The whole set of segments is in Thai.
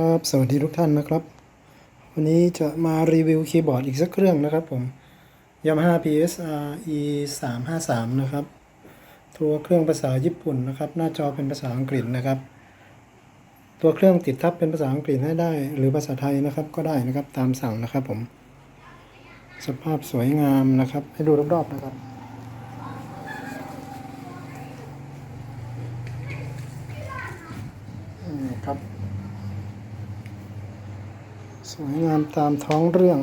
ครับสวัสดีทุกท่านนะครับ วันนี้จะมารีวิวคีย์บอร์ดอีกสักเครื่องนะครับผม Yamaha PSR E 3 5 3นะครับ ตัวเครื่องภาษาญี่ปุ่นนะครับ หน้าจอเป็นภาษาอังกฤษนะครับ ตัวเครื่องติดทับเป็นภาษาอังกฤษให้ได้ หรือภาษาไทยนะครับก็ได้นะครับตามสั่งนะครับผม สภาพสวยงามนะครับ ให้ดูรอบๆนะครับครับ สวยงามตามท้องเรื่อง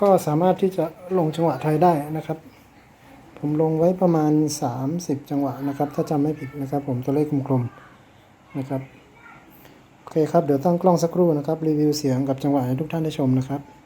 ก็สามารถที่จะลงจังหวะไทยได้นะครับ ผมลงไว้ประมาณ 30 จังหวะนะครับ ถ้าจำไม่ผิดนะครับ ผมตัวเลขกลมๆนะครับโอเคครับเดี๋ยวตั้งกล้องสักครู่นะครับ รีวิวเสียงกับจังหวะให้ทุกท่านได้ชมนะครับ「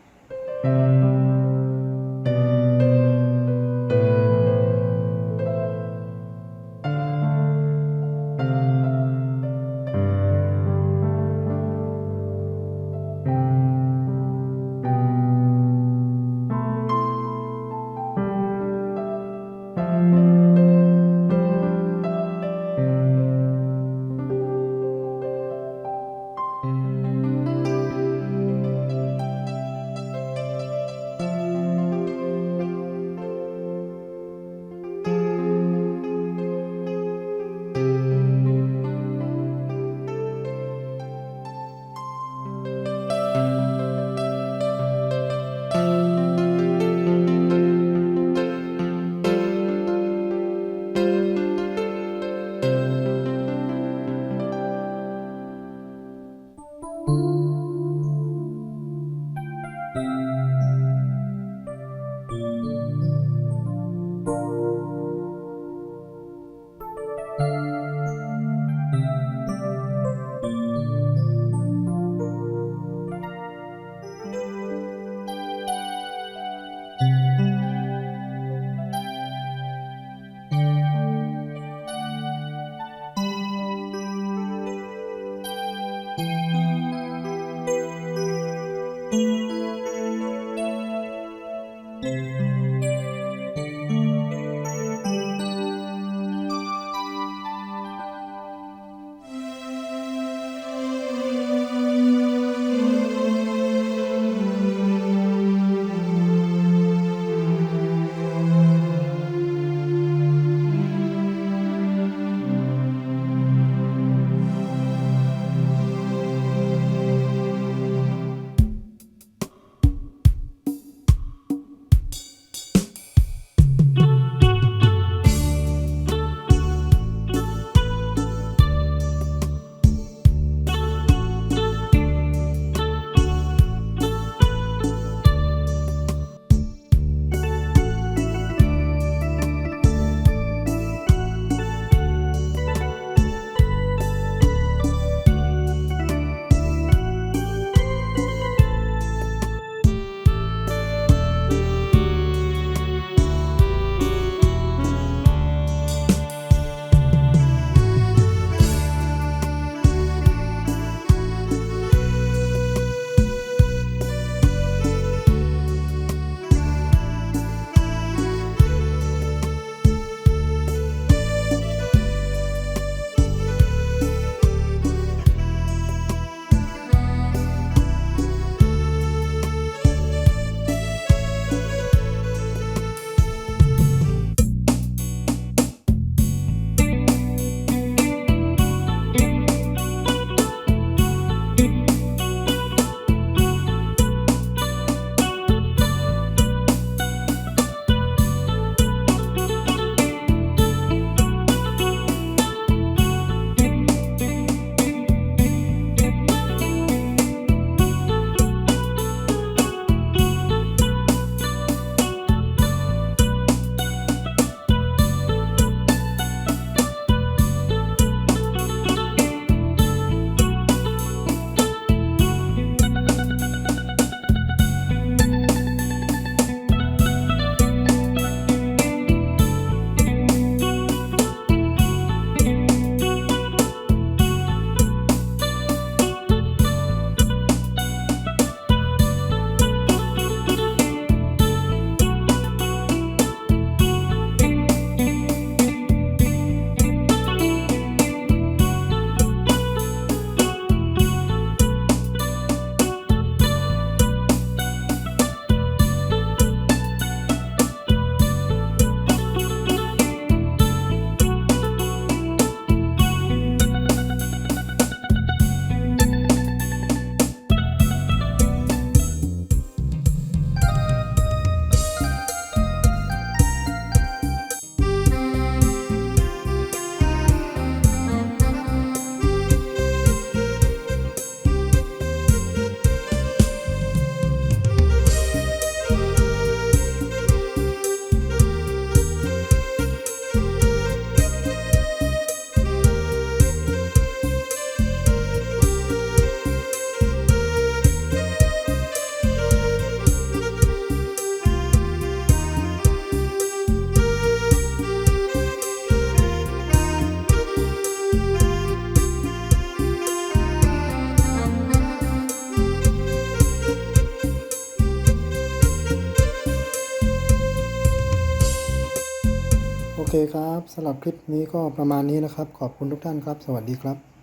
ครับสำหรับคลิปนี้ก็ประมาณนี้นะครับ ขอบคุณทุกท่านครับ สวัสดีครับ